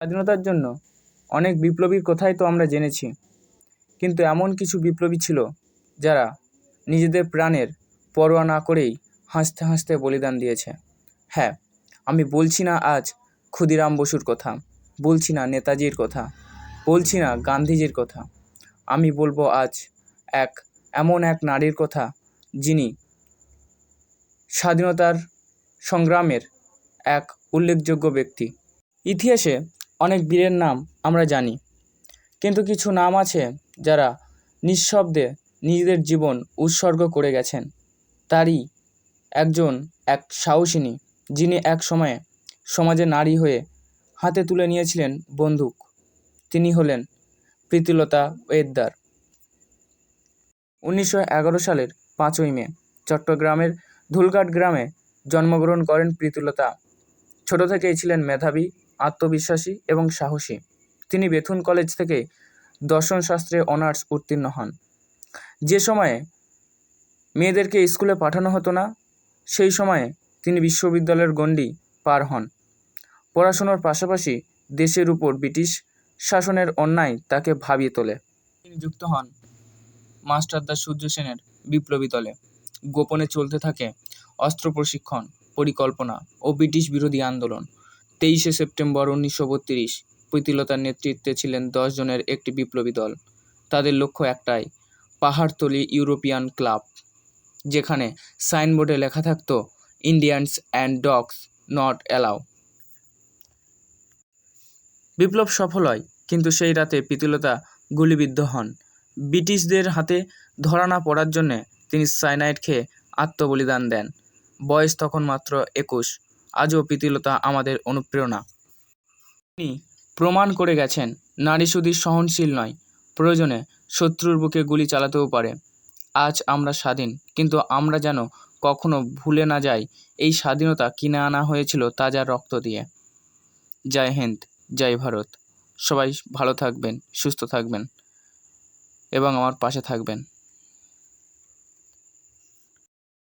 স্বাধীনতার জন্য অনেক বিপ্লবীর কথাই তো আমরা জেনেছি। কিন্তু এমন কিছু বিপ্লবী ছিল যারা নিজেদের প্রাণের পরোয়া না করেই হাসতে হাসতে বলিদান দিয়েছে। হ্যাঁ আমি বলছি না আজ ক্ষুদিরাম বসুর কথা, বলছি না নেতাজির কথা, বলছি না গান্ধীজির কথা। আমি বলব আজ এক, এমন এক নারীর কথা যিনি স্বাধীনতার সংগ্রামের এক উল্লেখযোগ্য ব্যক্তি। ইতিহাসে অনেক বীরের নাম আমরা জানি। কিন্তু কিছু নাম আছে যারা নিঃশব্দে নিজেদের জীবন উৎসর্গ করে গেছেন। তারই একজন এক সাহসিনী, যিনি এক সময়ে সমাজে নারী হয়ে হাতে তুলে নিয়েছিলেন বন্দুক। তিনি হলেন প্রীতিলতা ওয়েদ্দার। উনিশশো এগারো সালের পাঁচই মে, চট্টগ্রামের ধুলঘাট গ্রামে জন্মগ্রহণ করেন প্রীতিলতা। ছোট থেকেই ছিলেন মেধাবী আত্মবিশ্বাসী এবং সাহসী। তিনি বেথুন কলেজ থেকে দর্শন শাস্ত্রে অনার্স উত্তীর্ণ হন। যে সময়ে মেয়েদেরকে স্কুলে পাঠানো হতো না, সেই সময়ে তিনি বিশ্ববিদ্যালয়ের গণ্ডি পার হন। পড়াশোনার পাশাপাশি দেশের উপর ব্রিটিশ শাসনের অন্যায় তাকে ভাবিয়ে তোলে। তিনি যুক্ত হন মাস্টারদা সূর্য সেনের বিপ্লবী দলে। গোপনে চলতে থাকে অস্ত্র প্রশিক্ষণ, পরিকল্পনা ও ব্রিটিশ বিরোধী আন্দোলন। তেইশে সেপ্টেম্বর উনিশশো বত্রিশ প্রীতিলতার নেতৃত্বে ছিলেন দশ জনের একটি বিপ্লবী দল। তাদের লক্ষ্য একটাই, পাহাড়তলি ইউরোপিয়ান ক্লাব, যেখানে সাইনবোর্ডে লেখা থাকত, Indians and dogs not allow. বিপ্লব সফল হয়, কিন্তু সেই রাতে প্রীতিলতা গুলিবিদ্ধ হন। ব্রিটিশদের হাতে ধরা না পড়ার জন্যে তিনি সাইনাইড খেয়ে আত্মবলিদান দেন। বয়স তখন মাত্র একুশ। আজও প্রীতিলতা আমাদের অনুপ্রেরণা। তিনি প্রমাণ করে গেছেন, নারী শুধু সহনশীল নয়, প্রয়োজনে শত্রুর বুকে গুলি চালাতেও পারে। আজ আমরা স্বাধীন, কিন্তু আমরা যেন কখনো ভুলে না যাই এই স্বাধীনতা কিনে আনা হয়েছিল তাজা রক্ত দিয়ে। জয় হিন্দ, জয় ভারত। সবাই ভালো থাকবেন, সুস্থ থাকবেন এবং আমার পাশে থাকবেন।